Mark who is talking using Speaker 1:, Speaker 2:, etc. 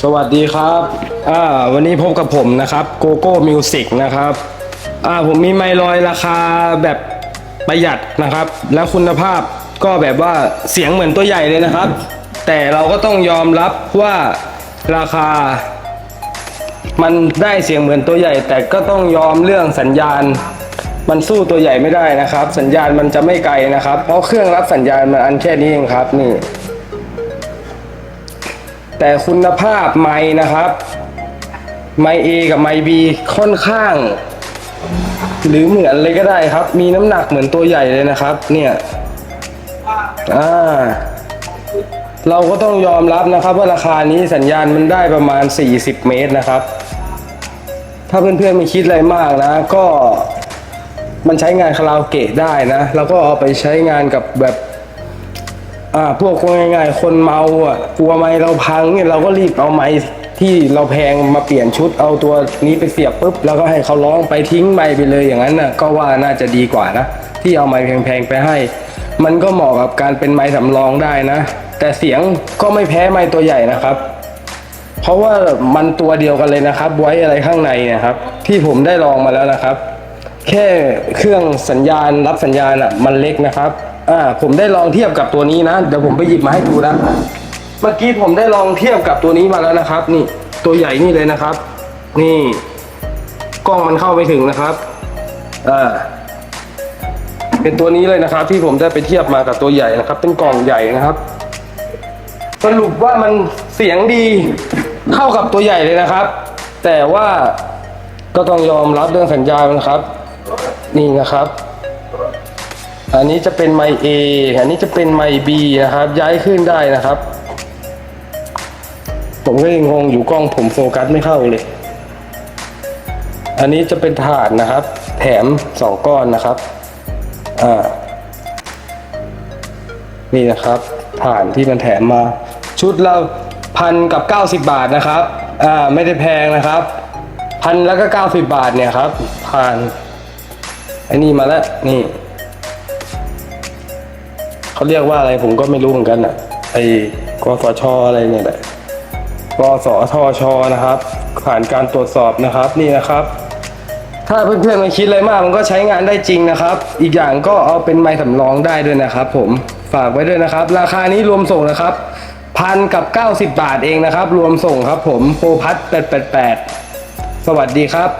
Speaker 1: สวัสดีครับอ่าวันนี้พบกับผมนะครับโกโก้มิวสิกนะครับอ่าผมมีไมลอยราคาแบบประหยัดนะครับ แล้วคุณภาพก็แบบว่าเสียงเหมือนตัวใหญ่เลยนะครับ แต่เราก็ต้องยอมรับว่าราคา มันได้เสียงเหมือนตัวใหญ่ แต่ก็ต้องยอมเรื่องสัญญาณ มันสู้ตัวใหญ่ไม่ได้นะครับ สัญญาณมันจะไม่ไกลนะครับ เพราะเครื่องรับสัญญาณมันอันแค่นี้เองครับนี่ แต่คุณภาพไม้นะครับ ไมค์ A กับไมค์ B ค่อนข้าง หรือเหมือนเลยก็ได้ครับ มีน้ำหนักเหมือนตัวใหญ่เลยนะครับ เนี่ยอ่าเราก็ต้องยอมรับนะครับ ว่าราคานี้สัญญาณมันได้ประมาณ 40 เมตรนะครับ ถ้าเพื่อนๆไม่คิดอะไรมากนะ ก็มันใช้งานคาราโอเกะได้นะ แล้วก็เอาไปใช้งานกับแบบ อ่าพวกง่ายๆคนเมาอะกลัวไม้เราพังเนี่ยเราก็รีบเอาไม้ที่เราแพงมาเปลี่ยนชุดเอาตัวนี้ไปเสียบปุ๊บแล้วก็ให้เขาร้องไปทิ้งไม้ไปเลยอย่างนั้นน่ะก็ว่าน่าจะดีกว่านะ ที่เอาไม้แพงๆไปให้ มันก็เหมาะกับการเป็นไม้สำรองได้นะ แต่เสียงก็ไม่แพ้ไม้ตัวใหญ่นะครับ เพราะว่ามันตัวเดียวกันเลยนะครับ ไว้อะไรข้างในเนะครับ ที่ผมได้ลองมาแล้วนะครับ แค่เครื่องสัญญาณรับสัญญาณอะมันเล็กนะครับ อ่าผมได้ลองเทียบกับตัวนี้นะเดี๋ยวผมไปหยิบมาให้ดูนะเมื่อกี้ผมได้ลองเทียบกับตัวนี้มาแล้วนะครับ นี่ตัวใหญ่นี่เลยนะครับ นี่กล้องมันเข้าไปถึงนะครับอ่าเป็นตัวนี้เลยนะครับ ที่ผมได้ไปเทียบมากับตัวใหญ่นะครับ เป็นกล่องใหญ่นะครับสรุปว่ามันเสียงดีเข้ากับตัวใหญ่เลยนะครับ แต่ว่าก็ต้องยอมรับเรื่องสัญญาณนะครับ นี่นะครับ อันนี้จะเป็นไมค์ A อันนี้จะเป็นไมค์ B นะครับ ย้ายขึ้นได้นะครับ ผมก็ยังงงอยู่กล้องผมโฟกัสไม่เข้าเลย อันนี้จะเป็นถาดนะครับ แถมสองก้อนนะครับ อ่า นี่นะครับฐานที่มันแถมมา ชุดละพันกับ 90 บาทนะครับ อ่า ไม่ได้แพงนะครับ พันแล้วก็ 90 บาทเนี่ยครับผ่านไอ้นี่มาแล้ว นี่ เขาเรียกว่าอะไรผมก็ไม่รู้เหมือนกันอะไอ้กสชอะไรเนี่ยแหละกสทชนะครับ ผ่านการตรวจสอบนะครับนี่นะครับ ถ้าเพื่อนๆไม่คิดอะไรมากมันก็ใช้งานได้จริงนะครับ อีกอย่างก็เอาเป็นไม้สำรองได้ด้วยนะครับ ผมฝากไว้ด้วยนะครับ ราคานี้รวมส่งนะครับพันกับ 90 บาทเองนะครับ รวมส่งครับผมโปรพัท888 สวัสดีครับ